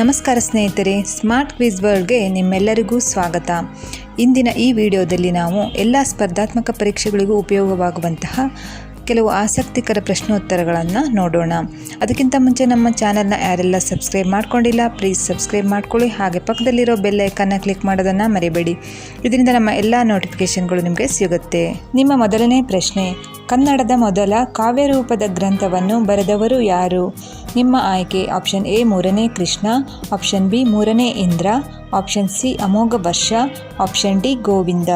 ನಮಸ್ಕಾರ ಸ್ನೇಹಿತರೆ smart quiz ವರ್ಲ್ಡ್ಗೆ ನಿಮ್ಮೆಲ್ಲರಿಗೂ ಸ್ವಾಗತ. ಇಂದಿನ ಈ ವಿಡಿಯೋದಲ್ಲಿ ನಾವು ಎಲ್ಲ ಸ್ಪರ್ಧಾತ್ಮಕ ಪರೀಕ್ಷೆಗಳಿಗೂ ಉಪಯೋಗವಾಗುವಂತಹ ಕೆಲವು ಆಸಕ್ತಿಕರ ಪ್ರಶ್ನೋತ್ತರಗಳನ್ನು ನೋಡೋಣ. ಅದಕ್ಕಿಂತ ಮುಂಚೆ ನಮ್ಮ ಚಾನಲ್ನ ಯಾರೆಲ್ಲ ಸಬ್ಸ್ಕ್ರೈಬ್ ಮಾಡ್ಕೊಂಡಿಲ್ಲ ಪ್ಲೀಸ್ ಸಬ್ಸ್ಕ್ರೈಬ್ ಮಾಡ್ಕೊಳ್ಳಿ. ಹಾಗೆ ಪಕ್ಕದಲ್ಲಿರೋ ಬೆಲ್ ಐಕನ್ನ ಕ್ಲಿಕ್ ಮಾಡೋದನ್ನು ಮರಿಬೇಡಿ. ಇದರಿಂದ ನಮ್ಮ ಎಲ್ಲ ನೋಟಿಫಿಕೇಷನ್ಗಳು ನಿಮಗೆ ಸಿಗುತ್ತೆ. ನಿಮ್ಮ ಮೊದಲನೇ ಪ್ರಶ್ನೆ, ಕನ್ನಡದ ಮೊದಲ ಕಾವ್ಯರೂಪದ ಗ್ರಂಥವನ್ನು ಬರೆದವರು ಯಾರು? ನಿಮ್ಮ ಆಯ್ಕೆ ಆಪ್ಷನ್ ಎ ಮೂರನೇ ಕೃಷ್ಣ ಆಪ್ಷನ್ ಬಿ ಮೂರನೇ ಇಂದ್ರ ಆಪ್ಷನ್ ಸಿ ಅಮೋಘ ವರ್ಷ ಆಪ್ಷನ್ ಡಿ ಗೋವಿಂದ.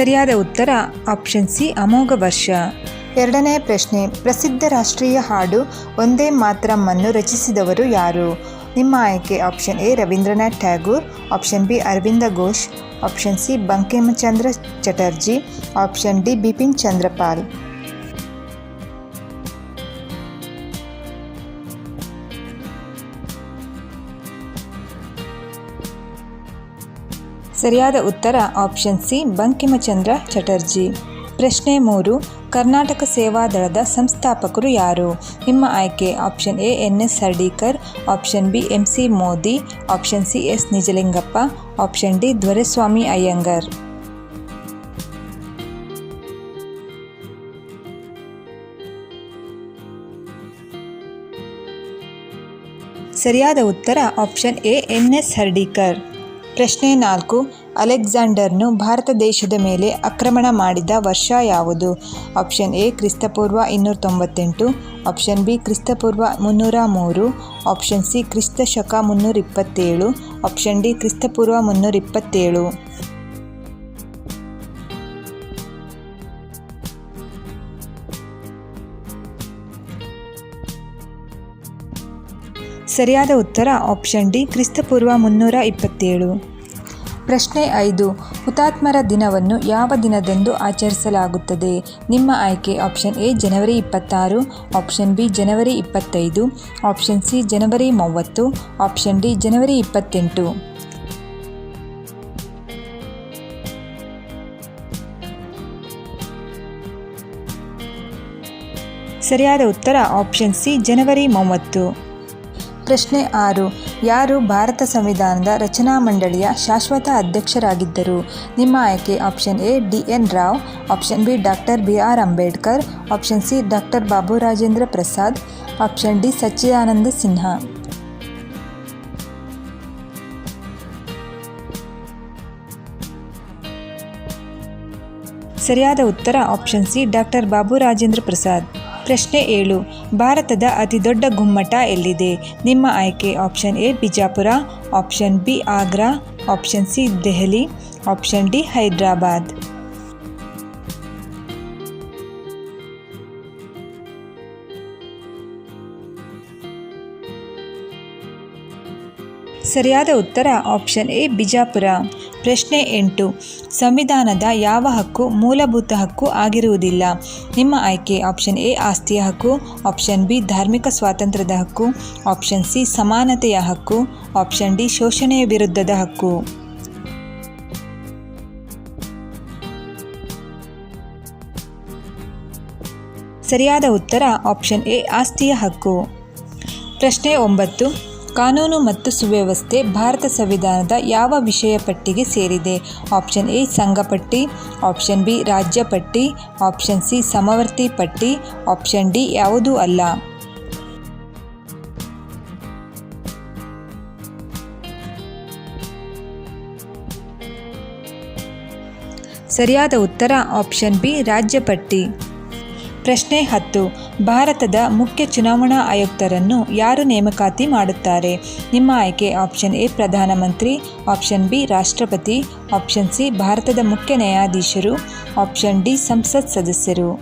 ಸರಿಯಾದ ಉತ್ತರ ಆಪ್ಷನ್ ಸಿ, ಅಮೋಘ ವರ್ಷ. ಎರಡನೇ ಪ್ರಶ್ನೆ, ಪ್ರಸಿದ್ಧ ರಾಷ್ಟ್ರೀಯ ಹಾಡು ಒಂದೇ ಮಾತ್ರಮ್ಮನ್ನು ರಚಿಸಿದವರು ಯಾರು? ನಿಮ್ಮ ಆಯ್ಕೆ option A, Rabindranath Tagore, option B, Aurobindo Ghosh, option C, Bankimchandra Chatterjee, option D, Bipin Chandrapal. ಸರಿಯಾದ ಉತ್ತರ ಆಪ್ಷನ್ ಸಿ ಬಂಕಿಮಚಂದ್ರ ಚಟರ್ಜಿ. ಪ್ರಶ್ನೆ ಮೂರು, ಕರ್ನಾಟಕ ಸೇವಾದಳದ ಸಂಸ್ಥಾಪಕರು ಯಾರು? ನಿಮ್ಮ ಆಯ್ಕೆ option A N S Hardikar option B M C Modi option C S Nijalingappa option D Dwaraswami Iyengar. ಸರಿಯಾದ ಉತ್ತರ option A N S Hardikar. ಪ್ರಶ್ನೆ ನಾಲ್ಕು. ಅಲೆಕ್ಸಾಂಡರ್ನು ಭಾರತ ದೇಶದ ಮೇಲೆ ಆಕ್ರಮಣ ಮಾಡಿದ ವರ್ಷ ಯಾವುದು? ಆಪ್ಷನ್ ಎ, ಕ್ರಿಸ್ತಪೂರ್ವ ಇನ್ನೂರ ತೊಂಬತ್ತೆಂಟು ಆಪ್ಷನ್ ಬಿ, ಕ್ರಿಸ್ತಪೂರ್ವ ಮುನ್ನೂರ ಮೂರು ಆಪ್ಷನ್ ಸಿ ಕ್ರಿಸ್ತ ಶಕ ಮುನ್ನೂರ ಇಪ್ಪತ್ತೇಳು ಆಪ್ಷನ್ ಡಿ, ಕ್ರಿಸ್ತಪೂರ್ವ ಮುನ್ನೂರ ಇಪ್ಪತ್ತೇಳು ಸರಿಯಾದ ಉತ್ತರ ಆಪ್ಷನ್ ಡಿ, ಕ್ರಿಸ್ತಪೂರ್ವ ಮುನ್ನೂರ ಇಪ್ಪತ್ತೇಳು ಪ್ರಶ್ನೆ ಐದು. ಹುತಾತ್ಮರ ದಿನವನ್ನು ಯಾವ ದಿನದಂದು ಆಚರಿಸಲಾಗುತ್ತದೆ? ನಿಮ್ಮ ಆಯ್ಕೆ ಆಪ್ಷನ್ ಎ, ಜನವರಿ ಇಪ್ಪತ್ತಾರು. ಆಪ್ಷನ್ ಬಿ, ಜನವರಿ ಇಪ್ಪತ್ತೈದು. ಆಪ್ಷನ್ ಸಿ, ಜನವರಿ ಮೂವತ್ತು. ಆಪ್ಷನ್ ಡಿ, ಜನವರಿ ಇಪ್ಪತ್ತೆಂಟು. ಸರಿಯಾದ ಉತ್ತರ ಆಪ್ಷನ್ ಸಿ, ಜನವರಿ ಮೂವತ್ತು. ಪ್ರಶ್ನೆ ಆರು. ಯಾರು ಭಾರತ ಸಂವಿಧಾನದ ರಚನಾ ಮಂಡಳಿಯ ಶಾಶ್ವತ ಅಧ್ಯಕ್ಷರಾಗಿದ್ದರು? ನಿಮ್ಮ ಆಯ್ಕೆ option A, D N Rao, option B, doctor B R Ambedkar, option C, doctor Babu Rajendra Prasad, option D, Sachchidananda Sinha. ಸರಿಯಾದ ಉತ್ತರ option C, doctor Babu Rajendra Prasad. ಪ್ರಶ್ನೆ ಏಳು. ಭಾರತದ ಅತಿದೊಡ್ಡ ಗುಮ್ಮಟ ಎಲ್ಲಿದೆ? ನಿಮ್ಮ ಆಯ್ಕೆ option A, Bijapur, option B, Agra, option C, Delhi, option D, Hyderabad. ಸರಿಯಾದ ಉತ್ತರ ಆಪ್ಷನ್ ಎ, ಬಿಜಾಪುರ. ಪ್ರಶ್ನೆ ಎಂಟು. ಸಂವಿಧಾನದ ಯಾವ ಹಕ್ಕು ಮೂಲಭೂತ ಹಕ್ಕು ಆಗಿರುವುದಿಲ್ಲ? ನಿಮ್ಮ ಆಯ್ಕೆ ಆಪ್ಷನ್ ಎ, ಆಸ್ತಿಯ ಹಕ್ಕು, ಆಪ್ಷನ್ ಬಿ, ಧಾರ್ಮಿಕ ಸ್ವಾತಂತ್ರ್ಯದ ಹಕ್ಕು, ಆಪ್ಷನ್ ಸಿ, ಸಮಾನತೆಯ ಹಕ್ಕು, ಆಪ್ಷನ್ ಡಿ, ಶೋಷಣೆಯ ವಿರುದ್ಧದ ಹಕ್ಕು. ಸರಿಯಾದ ಉತ್ತರ ಆಪ್ಷನ್ ಎ, ಆಸ್ತಿಯ ಹಕ್ಕು. ಪ್ರಶ್ನೆ ಒಂಬತ್ತು. ಕಾನೂನು ಮತ್ತು ಸುವ್ಯವಸ್ಥೆ ಭಾರತ ಸಂವಿಧಾನದ ಯಾವ ವಿಷಯ ಪಟ್ಟಿಗೆ ಸೇರಿದೆ? ಆಪ್ಷನ್ ಎ, ಸಂಘಪಟ್ಟಿ. ಆಪ್ಷನ್ ಬಿ, ರಾಜ್ಯ ಪಟ್ಟಿ. ಆಪ್ಷನ್ ಸಿ, ಸಮವರ್ತಿ ಪಟ್ಟಿ. ಆಪ್ಷನ್ ಡಿ, ಯಾವುದೂ ಅಲ್ಲ. ಸರಿಯಾದ ಉತ್ತರ ಆಪ್ಷನ್ ಬಿ, ರಾಜ್ಯ ಪಟ್ಟಿ. ಪ್ರಶ್ನೆ ಹತ್ತು. ಭಾರತದ ಮುಖ್ಯ ಚುನಾವಣಾ ಆಯುಕ್ತರನ್ನು ಯಾರು ನೇಮಕಾತಿ ಮಾಡುತ್ತಾರೆ? ನಿಮ್ಮ ಆಯ್ಕೆ ಆಪ್ಷನ್ ಎ, ಪ್ರಧಾನಮಂತ್ರಿ. ಆಪ್ಷನ್ ಬಿ, ರಾಷ್ಟ್ರಪತಿ. ಆಪ್ಷನ್ ಸಿ, ಭಾರತದ ಮುಖ್ಯ ನ್ಯಾಯಾಧೀಶರು. ಆಪ್ಷನ್ ಡಿ, ಸಂಸತ್ ಸದಸ್ಯರು.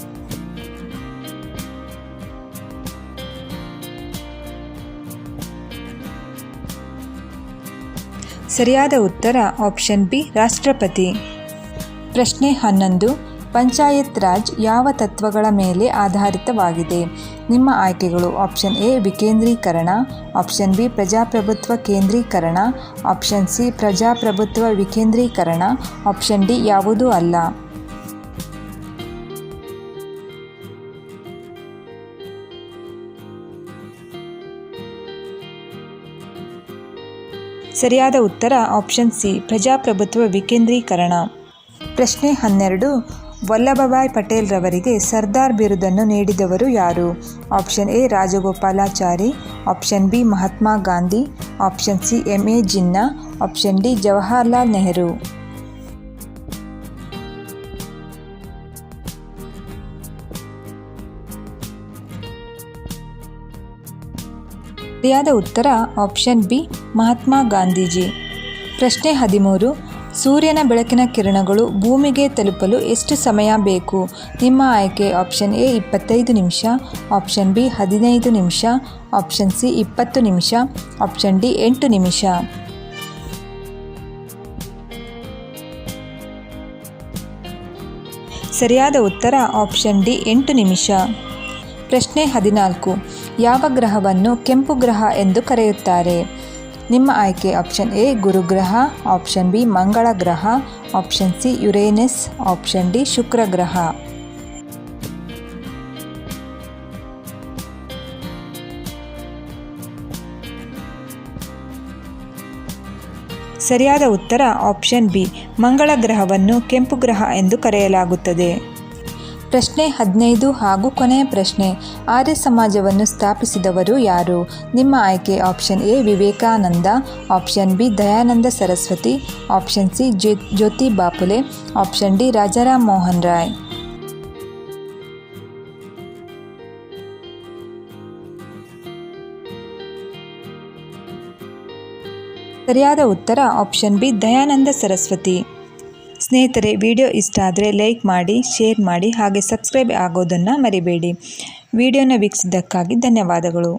ಸರಿಯಾದ ಉತ್ತರ ಆಪ್ಷನ್ ಬಿ, ರಾಷ್ಟ್ರಪತಿ. ಪ್ರಶ್ನೆ ಹನ್ನೊಂದು. ಪಂಚಾಯತ್ ರಾಜ್ ಯಾವ ತತ್ವಗಳ ಮೇಲೆ ಆಧಾರಿತವಾಗಿದೆ? ನಿಮ್ಮ ಆಯ್ಕೆಗಳು ಆಪ್ಷನ್ ಎ, ವಿಕೇಂದ್ರೀಕರಣ, ಆಪ್ಷನ್ ಬಿ, ಪ್ರಜಾಪ್ರಭುತ್ವ ಕೇಂದ್ರೀಕರಣ, ಆಪ್ಷನ್ ಸಿ, ಪ್ರಜಾಪ್ರಭುತ್ವ ವಿಕೇಂದ್ರೀಕರಣ, ಆಪ್ಷನ್ ಡಿ, ಯಾವುದೂ ಅಲ್ಲ. ಸರಿಯಾದ ಉತ್ತರ ಆಪ್ಷನ್ ಸಿ, ಪ್ರಜಾಪ್ರಭುತ್ವ ವಿಕೇಂದ್ರೀಕರಣ. ಪ್ರಶ್ನೆ ಹನ್ನೆರಡು ವಲ್ಲಭಭಾಯ್ ಪಟೇಲ್ ರವರಿಗೆ ಸರ್ದಾರ್ ಬಿರುದನ್ನು ನೀಡಿದವರು ಯಾರು? Option A, Rajagopalachari, option B, Mahatma Gandhi, option C, M A Jinnah, option D, Jawaharlal Nehru. ಸರಿಯಾದ ಉತ್ತರ, ಆಪ್ಷನ್ ಬಿ, ಮಹಾತ್ಮ ಗಾಂಧೀಜಿ. ಪ್ರಶ್ನೆ ಹದಿಮೂರು ಸೂರ್ಯನ ಬೆಳಕಿನ ಕಿರಣಗಳು ಭೂಮಿಗೆ ತಲುಪಲು ಎಷ್ಟು ಸಮಯ ಬೇಕು? ನಿಮ್ಮ ಆಯ್ಕೆ ಆಪ್ಷನ್ ಎ, ಇಪ್ಪತ್ತೈದು ನಿಮಿಷ. ಆಪ್ಷನ್ ಬಿ, ಹದಿನೈದು ನಿಮಿಷ. ಆಪ್ಷನ್ ಸಿ, ಇಪ್ಪತ್ತು ನಿಮಿಷ. ಆಪ್ಷನ್ ಡಿ, ಎಂಟು ನಿಮಿಷ. ಸರಿಯಾದ ಉತ್ತರ ಆಪ್ಷನ್ ಡಿ, ಎಂಟು ನಿಮಿಷ. ಪ್ರಶ್ನೆ ಹದಿನಾಲ್ಕು. ಯಾವ ಗ್ರಹವನ್ನು ಕೆಂಪು ಗ್ರಹ ಎಂದು ಕರೆಯುತ್ತಾರೆ? ನಿಮ್ಮ ಆಯ್ಕೆ ಆಪ್ಷನ್ ಎ, ಗುರುಗ್ರಹ, ಆಪ್ಷನ್ ಬಿ, ಮಂಗಳ ಗ್ರಹ, option C, Uranus, option D, ಶುಕ್ರ ಗ್ರಹ. ಸರಿಯಾದ ಉತ್ತರ ಆಪ್ಷನ್ ಬಿ, ಮಂಗಳ ಗ್ರಹವನ್ನು ಕೆಂಪು ಗ್ರಹ ಎಂದು ಕರೆಯಲಾಗುತ್ತದೆ. ಪ್ರಶ್ನೆ ಹದಿನೈದು ಹಾಗೂ ಕೊನೆಯ ಪ್ರಶ್ನೆ, ಆರ್ಯ ಸಮಾಜವನ್ನು ಸ್ಥಾಪಿಸಿದವರು ಯಾರು? ನಿಮ್ಮ ಆಯ್ಕೆ option A, Vivekananda, option B, Dayananda Saraswati, option C ಜ್ಯೋ Jyotiba Bapule, option D, Rajaram Mohan Roy. ಸರಿಯಾದ ಉತ್ತರ ಆಪ್ಷನ್ ಬಿ, ದಯಾನಂದ ಸರಸ್ವತಿ. ಸ್ನೇಹಿತರೆ, ವಿಡಿಯೋ ಇಷ್ಟ ಆದರೆ ಲೈಕ್ ಮಾಡಿ, ಶೇರ್ ಮಾಡಿ ಹಾಗೆ ಸಬ್ಸ್ಕ್ರೈಬ್ ಆಗೋದನ್ನು ಮರಿಬೇಡಿ. ವಿಡಿಯೋನ ವೀಕ್ಷಿಸಿದ್ದಕ್ಕಾಗಿ ಧನ್ಯವಾದಗಳು.